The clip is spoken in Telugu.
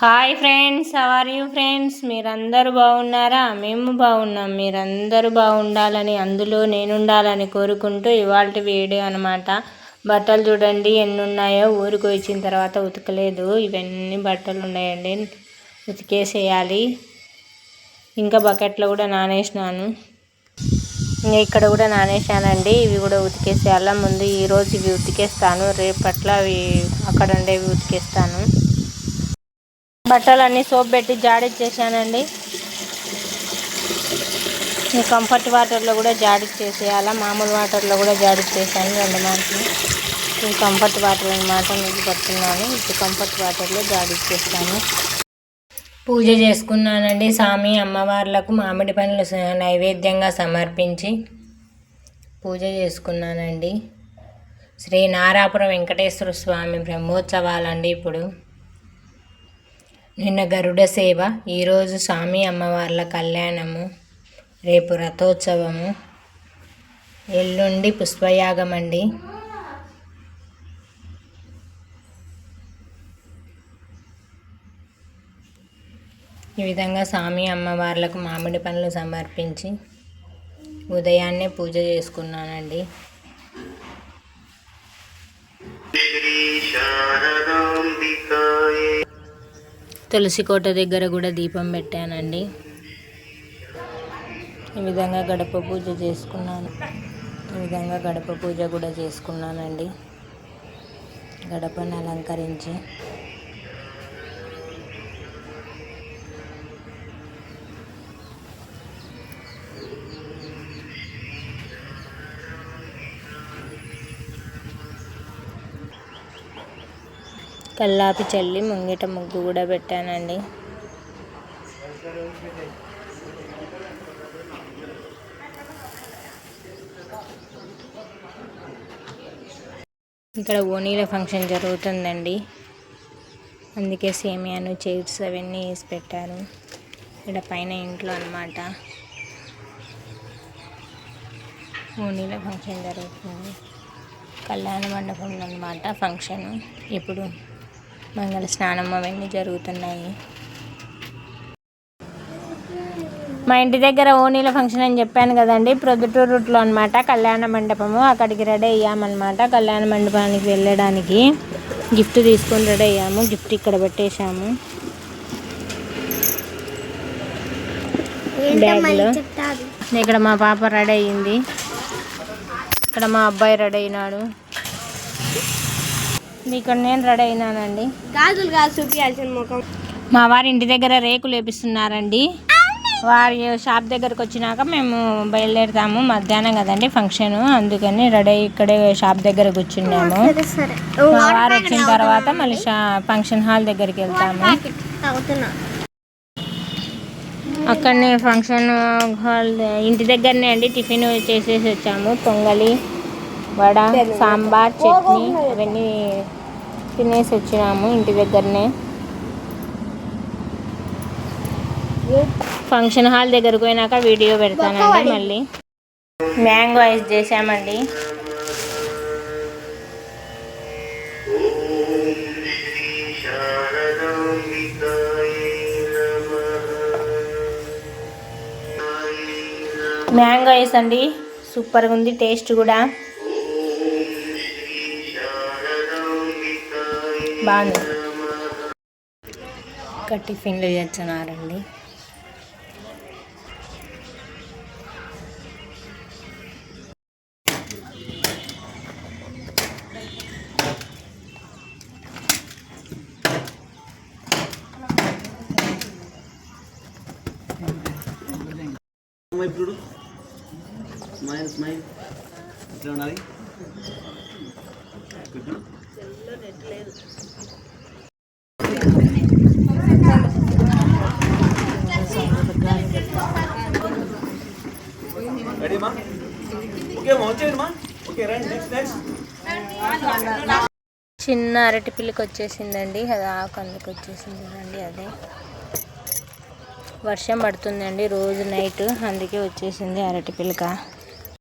Hi friends are you friends మీరందరూ బాగున్నారా? మేము బాగున్నాం. మీరందరూ బాగుండాలని అందులో నేనుండాలని కోరుకుంటూ ఇవాళ వీడియో అనమాట బట్టలు చూడండి ఎన్ని ఉన్నాయో ఊరికి వచ్చిన తర్వాత ఉతకలేదు. ఇవన్నీ బట్టలు ఉన్నాయండి. ఉతికేసేయాలి. ఇంకా బకెట్లో కూడా నానేసినాను. ఇంకా ఇక్కడ కూడా నానేసానండి ఇవి కూడా ఉతికేసేయాల. ముందు ఈరోజు ఇవి ఉతికేస్తాను. రేపట్ల అవి అక్కడ ఉండేవి ఉతికేస్తాను. బట్టలన్నీ సోప్ పెట్టి జాడిచ్చేసానండి ఈ కంఫర్ట్ వాటర్లో కూడా జాడిచ్చేసేయాలా మామూలు వాటర్లో కూడా జాడిచ్చేసాను రెండు మాటలు ఈ కంఫర్ట్ వాటర్ అనమాట నీళ్ళు పడుతున్నాను ఇప్పుడు కంఫర్ట్ వాటర్లో జాడిచ్చేస్తాను పూజ చేసుకున్నానండి స్వామి అమ్మవార్లకు మామిడి పనులు నైవేద్యంగా సమర్పించి పూజ చేసుకున్నానండి. శ్రీ నారాపురం వెంకటేశ్వర స్వామి బ్రహ్మోత్సవాలండి ఇప్పుడు. నిన్న గరుడ సేవ ఈరోజు స్వామి అమ్మవార్ల కళ్యాణము రేపు రథోత్సవము. ఎల్లుండి పుష్పయాగం అండి ఈ విధంగా స్వామి అమ్మవార్లకు మామిడి పనులు సమర్పించి ఉదయాన్నే పూజ చేసుకున్నానండి. తులసి కోట దగ్గర కూడా దీపం పెట్టానండి. ఈ విధంగా గడప పూజ చేసుకున్నాను. ఈ విధంగా గడప పూజ కూడా చేసుకున్నానండి. గడపను అలంకరించి కల్లాపి చల్లి ముంగిట ముగ్గు కూడా పెట్టానండి. ఇక్కడ ఓనీల ఫంక్షన్ జరుగుతుందండి. అందుకే సేమియాను చైర్స్ అవన్నీ వేసి పెట్టారు ఇక్కడ పైన ఇంట్లో అనమాట ఓనీల ఫంక్షన్ జరుగుతుంది. కళ్యాణ మండపం అనమాట ఫంక్షన్. ఇప్పుడు మంగళ స్నానం అవన్నీ జరుగుతున్నాయి. మా ఇంటి దగ్గర ఓనీల ఫంక్షన్ అని చెప్పాను కదండి. ప్రొద్దుటూరు రూట్లో అనమాట కళ్యాణ మండపము. అక్కడికి రెడీ అయ్యామన్నమాట. కళ్యాణ మండపానికి వెళ్ళడానికి గిఫ్ట్ తీసుకొని రెడీ అయ్యాము. గిఫ్ట్ ఇక్కడ పెట్టేశాము. బ్యాగ్లో. ఇక్కడ మా పాప రెడీ అయ్యింది. ఇక్కడ మా అబ్బాయి రెడీ అయినాడు. ఇక్కడ నేను రెడీ అయినానండి. గాజులు కాదు చూపించాల్సిన ముఖం. మా వారి ఇంటి దగ్గర రేకులు వేపిస్తున్నారండి. వారి షాప్ దగ్గరకు వచ్చినాక మేము బయలుదేరుతాము. మధ్యాహ్నం కదండి ఫంక్షన్ అందుకని రెడీ ఇక్కడే షాప్ దగ్గర కూర్చున్నాము మా వారు వచ్చిన తర్వాత మళ్ళీ ఫంక్షన్ హాల్ దగ్గరికి వెళ్తాము. అక్కడనే ఫంక్షన్ హాల్ ఇంటి దగ్గరనే అండి. టిఫిన్ చేసేసి వచ్చాము. పొంగలి వడ సాంబార్ చట్నీ అవన్నీ తినేసి వచ్చినాము ఇంటి దగ్గరనే. ఫంక్షన్ హాల్ దగ్గరకు పోయినాక వీడియో పెడతానండి మళ్ళీ. మ్యాంగో ఐస్ చేసామండి మ్యాంగో ఐస్ అండి. సూపర్గా ఉంది టేస్ట్ కూడా. బాగుంది ఇంకా టిఫిన్లు చేస్తున్నారండి. ఇప్పుడు స్మైల్ స్మైల్. ఇట్లా ఉండాలి? చిన్న అరటి పిల్లకి వచ్చేసిందండి అది ఆకు అందుకు వచ్చేసింది అండి అదే. వర్షం పడుతుందండి రోజు నైట్ అందుకే వచ్చేసింది అరటి పిల్లక